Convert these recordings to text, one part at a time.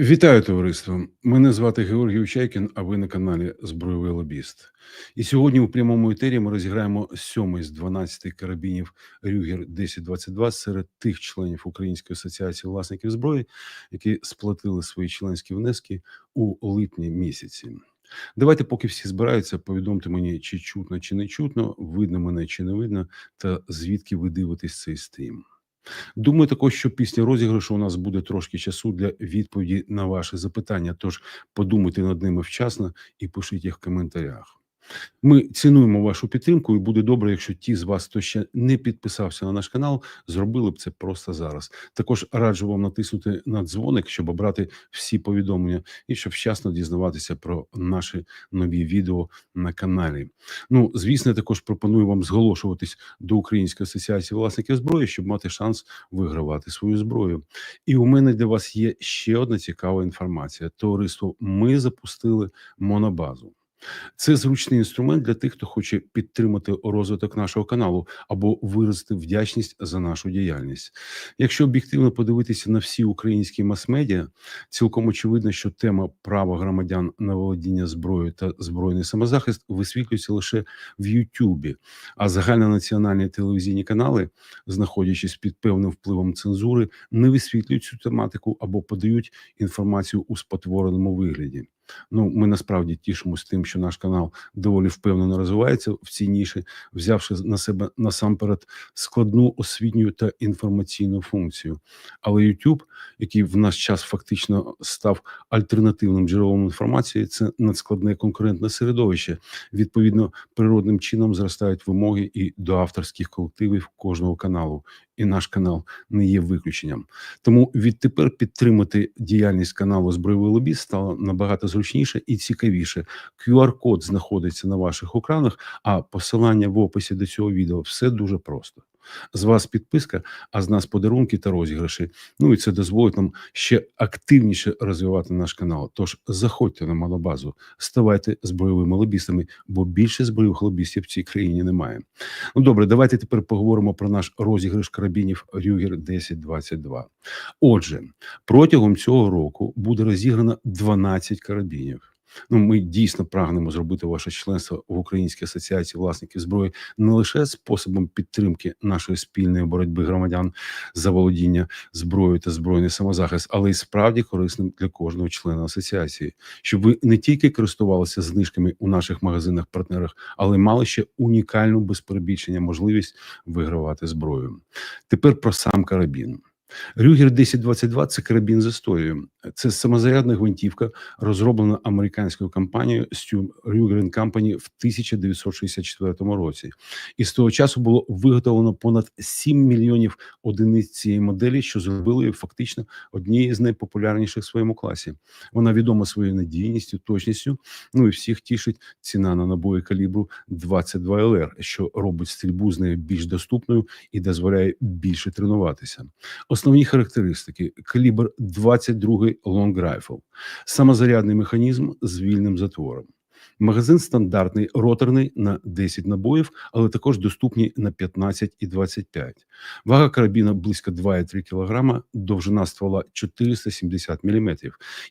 Вітаю товариство! Мене звати Георгій Учайкін, а ви на каналі Збройовий Лобіст. І сьогодні у прямому етері ми розіграємо сьомий з 12 карабінів Рюгер 1022 серед тих членів Української асоціації власників зброї, які сплатили свої членські внески у липні місяці. Давайте, поки всі збираються, повідомте мені, чи чутно, чи не чутно, видно мене чи не видно, та звідки ви дивитесь цей стрім. Думаю, також, що після розіграшу у нас буде трошки часу для відповіді на ваші запитання. Тож подумайте над ними вчасно і пишіть їх в коментарях. Ми цінуємо вашу підтримку, і буде добре, якщо ті з вас, хто ще не підписався на наш канал, зробили б це просто зараз. Також раджу вам натиснути на дзвоник, щоб обрати всі повідомлення і щоб вчасно дізнаватися про наші нові відео на каналі. Ну, звісно, також пропоную вам зголошуватись до Української асоціації власників зброї, щоб мати шанс вигравати свою зброю. І у мене для вас є ще одна цікава інформація. Товариство, ми запустили монобазу. Це зручний інструмент для тих, хто хоче підтримати розвиток нашого каналу або виразити вдячність за нашу діяльність. Якщо об'єктивно подивитися на всі українські мас-медіа, цілком очевидно, що тема права громадян на володіння зброєю та збройний самозахист висвітлюється лише в Ютубі, а загальнонаціональні телевізійні канали, знаходячись під певним впливом цензури, не висвітлюють цю тематику або подають інформацію у спотвореному вигляді. Ну, ми насправді тішимося тим, що наш канал доволі впевнено розвивається в цій ніші, взявши на себе насамперед складну освітню та інформаційну функцію. Але YouTube, який в наш час фактично став альтернативним джерелом інформації, це надскладне конкурентне середовище. Відповідно, природним чином зростають вимоги і до авторських колективів кожного каналу і наш канал не є виключенням. Тому відтепер підтримати діяльність каналу Збройовий лобіст стало набагато зручніше і цікавіше. QR-код знаходиться на ваших екранах, а посилання в описі до цього відео все дуже просто. З вас підписка, а з нас подарунки та розіграші. Ну і це дозволить нам ще активніше розвивати наш канал. Тож заходьте на монобазу, ставайте збройовими лобістами, бо більше збройових лобістів в цій країні немає. Ну добре, давайте тепер поговоримо про наш розіграш карабінів Рюгер 1022. Отже, протягом цього року буде розіграно 12 карабінів. Ну, ми дійсно прагнемо зробити ваше членство в Українській асоціації власників зброї не лише способом підтримки нашої спільної боротьби громадян за володіння зброєю та збройний самозахист, але й справді корисним для кожного члена асоціації, щоб ви не тільки користувалися знижками у наших магазинах-партнерах, але й мали ще унікальну без перебільшення можливість вигравати зброю. Тепер про сам карабін. Рюгер 1022 це карабін з історією. Це самозарядна гвинтівка, розроблена американською компанією Stu Ruger Company в 1964 році. І з того часу було виготовлено понад 7 мільйонів одиниць цієї моделі, що зробили її фактично однією з найпопулярніших в своєму класі. Вона відома своєю надійністю, точністю. Ну і всіх тішить ціна на набої калібру 22 ЛР, що робить стрільбу з нею більш доступною і дозволяє більше тренуватися. Основні характеристики: калібр 22 Long Rifle, самозарядний механізм з вільним затвором. Магазин стандартний, роторний на 10 набоїв, але також доступні на 15 і 25. Вага карабіна близько 2,3 кг, довжина ствола 470 мм.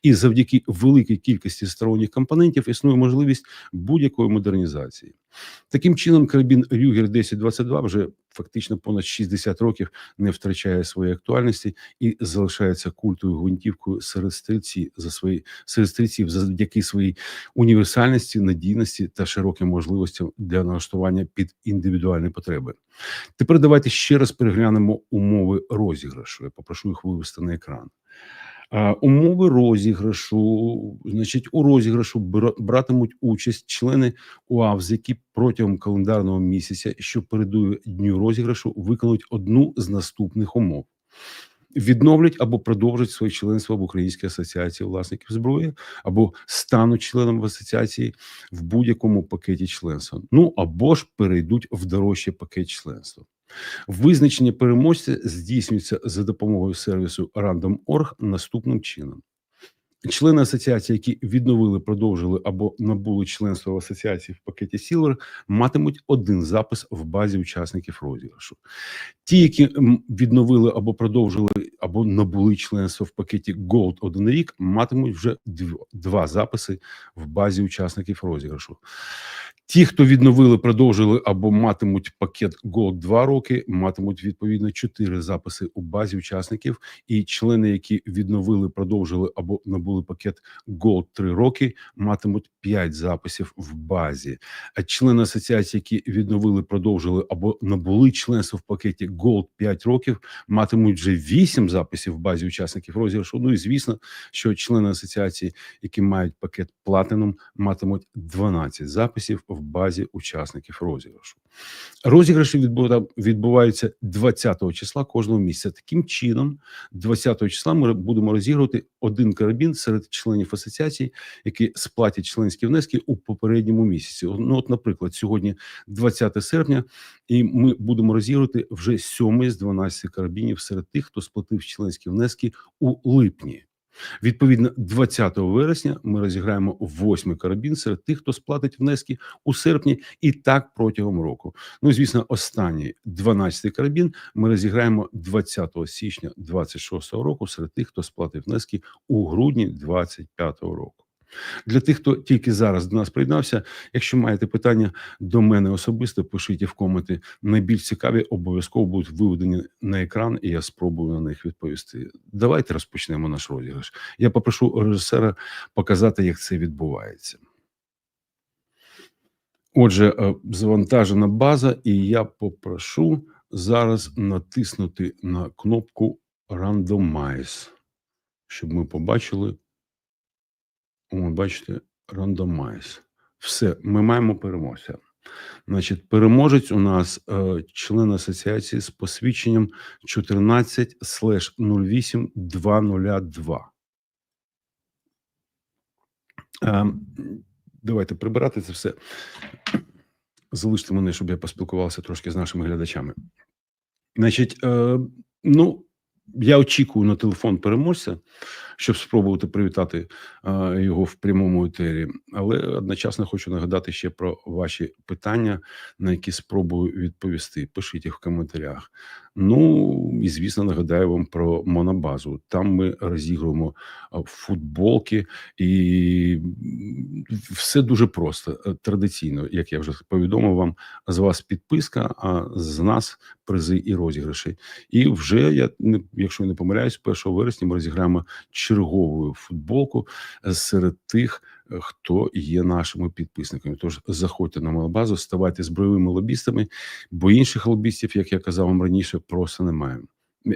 І завдяки великій кількості сторонніх компонентів існує можливість будь-якої модернізації. Таким чином, карабін Рюгер 1022 вже фактично понад 60 років не втрачає своєї актуальності і залишається культовою гвинтівкою серед стрільців за свої серед стрільців завдяки своїй універсальності, надійності та широким можливостям для налаштування під індивідуальні потреби. Тепер давайте ще раз переглянемо умови розіграшу. Я попрошу їх вивести на екран. Умови розіграшу, значить, у розіграшу братимуть участь члени УАВЗ, які протягом календарного місяця, що передує дню розіграшу, виконують одну з наступних умов. Відновлять або продовжать своє членство в Українській асоціації власників зброї, або стануть членом в асоціації в будь-якому пакеті членства. Ну або ж перейдуть в дорожчий пакет членства. Визначення переможця здійснюється за допомогою сервісу Random.org наступним чином. Члени асоціації, які відновили, продовжили або набули членство в асоціації в пакеті Silver, матимуть один запис в базі учасників розіграшу. Ті, які відновили або продовжили, або набули членство в пакеті Gold один рік, матимуть вже два записи в базі учасників розіграшу. Ті, хто відновили, продовжили або матимуть пакет Gold 2 роки, матимуть відповідно 4 записи у базі учасників, і члени, які відновили, продовжили або набули пакет Gold 3 роки, матимуть 5 записів в базі. А члени асоціації, які відновили, продовжили або набули членство в пакеті Gold 5 років, матимуть вже 8 записів в базі учасників розіграшу. Ну і звісно, що члени асоціації, які мають пакет Platinum, матимуть 12 записів в базі учасників розіграшу. Розіграші відбу- відбуваються 20 числа кожного місяця. Таким чином, 20 числа ми будемо розігрувати один карабін серед членів асоціації, які сплатять членські внески у попередньому місяці. Ну, от, наприклад, сьогодні 20 серпня, і ми будемо розігрувати вже 7 з 12 карабінів серед тих, хто сплатив членські внески у липні. Відповідно, 20 вересня ми розіграємо восьмий карабін серед тих, хто сплатить внески у серпні, і так протягом року. Ну звісно, останній 12-й карабін ми розіграємо 20 січня 26 року серед тих, хто сплатив внески у грудні 25 року. Для тих, хто тільки зараз до нас приєднався, якщо маєте питання до мене особисто, пишіть в коменти. Найбільш цікаві обов'язково будуть виведені на екран, і я спробую на них відповісти. Давайте розпочнемо наш розіграш. Я попрошу режисера показати, як це відбувається. Отже, е, завантажена база, і я попрошу зараз натиснути на кнопку Randomize, щоб ми побачили. О, бачите, Randomize. Все, ми маємо переможця. Значить, переможець у нас е, член асоціації з посвідченням 14 08 202. Е, давайте прибирати це все. Залиште мене, щоб я поспілкувався трошки з нашими глядачами. Значить, е, ну, я очікую на телефон переможця, щоб спробувати привітати е, його в прямому етері. Але одночасно хочу нагадати ще про ваші питання, на які спробую відповісти. Пишіть їх в коментарях. Ну і звісно, нагадаю вам про монобазу. Там ми розігруємо е, футболки, і все дуже просто. Е, Традиційно, як я вже повідомив вам, з вас підписка, а з нас призи і розіграші. І вже я якщо не помиляюсь, 1 вересня ми розіграємо чергову футболку е, серед тих, е, хто є нашими підписниками. Тож заходьте на мою базу, ставайте збройовими лобістами, бо інших лобістів, як я казав вам раніше, просто немає.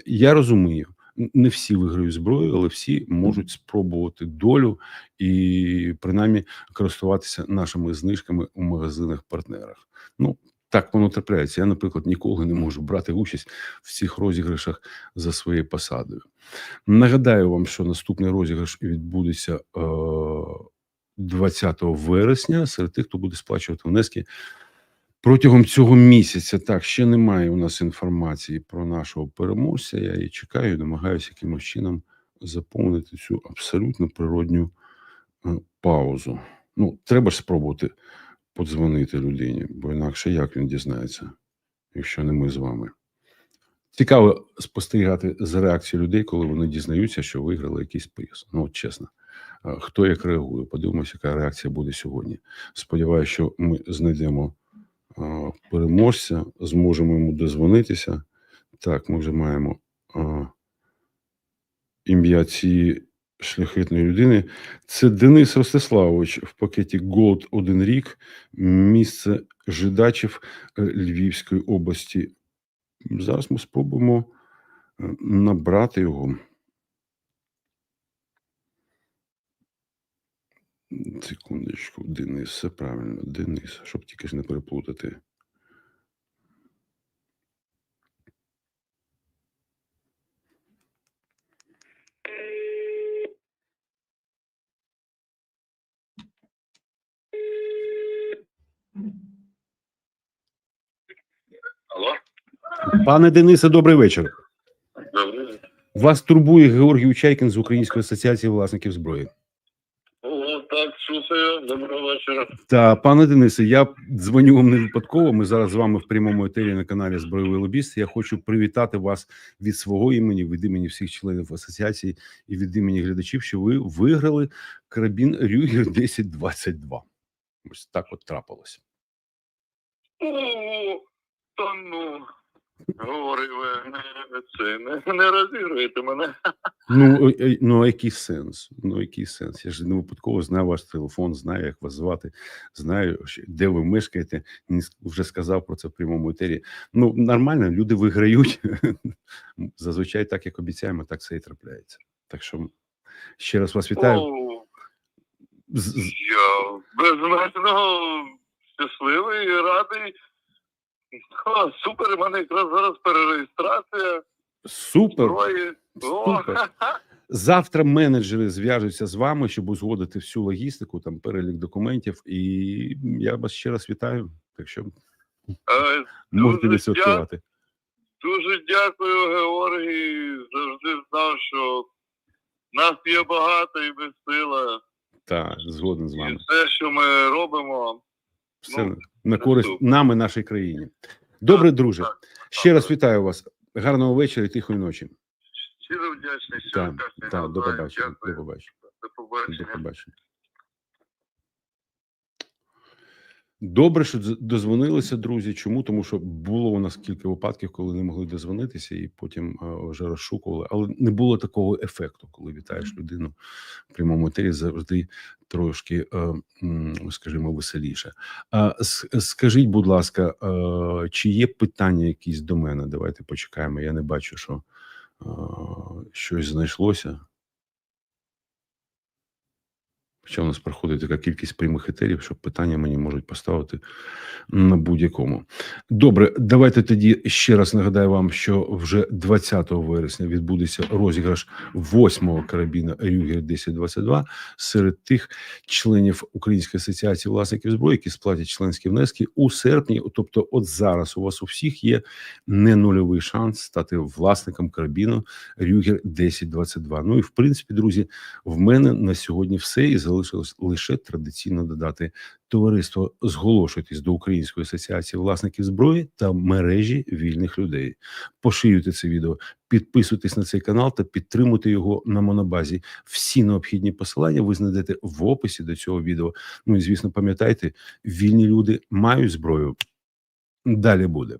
Я розумію. Не всі виграють зброю, але всі можуть спробувати долю і принаймні користуватися нашими знижками у магазинах партнерах. Ну так воно трапляється. Я, наприклад, ніколи не можу брати участь в цих розіграшах за своєю посадою. Нагадаю вам, що наступний розіграш відбудеться е, 20 вересня серед тих, хто буде сплачувати внески протягом цього місяця. Так, ще немає у нас інформації про нашого переможця. Я її чекаю, намагаюся якимось чином заповнити цю абсолютно природню е, паузу. Ну, треба ж спробувати подзвонити людині, бо інакше як він дізнається, якщо не ми з вами. Цікаво спостерігати за реакцією людей, коли вони дізнаються, що виграли якийсь приз. Ну, от чесно, хто як реагує? Подивимося, яка реакція буде сьогодні. Сподіваюся, що ми знайдемо переможця, зможемо йому дозвонитися. Так, ми вже маємо ім'я цієї шляхетної людини. Це Денис Ростиславович в пакеті Gold один рік, місце Жидачів е, Львівської області. Зараз ми спробуємо е, набрати його. Секундочку, Денис, все правильно, Денис, щоб тільки ж не переплутати. Алло? Пане Денисе, добрий вечір. Добре. Вас турбує Георгій Учайкін з Української асоціації власників зброї. так, слухаю. Доброго вечора. Та пане Денисе, я дзвоню вам не випадково. Ми зараз з вами в прямому етері на каналі Збройовий лобіст. Я хочу привітати вас від свого імені, від імені всіх членів асоціації і від імені глядачів, що ви виграли карабін Рюгер 1022. Ось так от трапилось. Та ну. Говори ви, не, це, не, не розігруєте мене. Ну, е, е, ну який сенс? Ну, який сенс? Я ж не випадково знаю ваш телефон, знаю, як вас звати, знаю, де ви мешкаєте. Вже сказав про це в прямому етері. Ну, нормально, люди виграють. Зазвичай так, як обіцяємо, так це і трапляється. Так що ще раз вас вітаю. О, я безмежно щасливий і радий. О, супер, у мене якраз зараз перереєстрація Супер. Супер. Завтра менеджери зв'яжуться з вами, щоб узгодити всю логістику, там перелік документів. І я вас ще раз вітаю. Так що Е, можете відсвяткувати. Дуже дякую, Георгій. Завжди знав, що нас є багато і без сила. Так, згоден з вами. І все, що ми робимо, Все Ну, на користь супер. нам і нашій країні. Добре, Так, друже. так, Ще раз так. вітаю вас. Гарного вечора і тихої ночі. щиро вдячний, щиро Так, так, до побачення. До побачення. До побачення. побачення. Добре, що дозвонилися, друзі. Чому? Тому що було у нас кілька випадків, коли не могли дозвонитися, і потім е, вже розшукували. Але не було такого ефекту, коли вітаєш людину в прямому етері, завжди трошки, е, скажімо, веселіше. Скажіть, будь ласка, е, чи є питання якісь до мене? Давайте почекаємо. Я не бачу, що щось знайшлося. Хоча у нас проходить така кількість прямих етерів, що питання мені можуть поставити на будь-якому. Добре, давайте тоді ще раз нагадаю вам, що вже 20 вересня відбудеться розіграш восьмого карабіна Рюгер 1022 серед тих членів Української асоціації власників зброї, які сплатять членські внески у серпні. Тобто, от зараз у вас у всіх є не нульовий шанс стати власником карабіну Рюгер 1022. Ну і в принципі, друзі, в мене на сьогодні все і залишилось лише традиційно додати товариство. Зголошуйтесь до Української асоціації власників зброї та мережі вільних людей. Поширюйте це відео, підписуйтесь на цей канал та підтримуйте його на монобазі. Всі необхідні посилання ви знайдете в описі до цього відео. Ну і звісно, пам'ятайте, вільні люди мають зброю. Далі буде.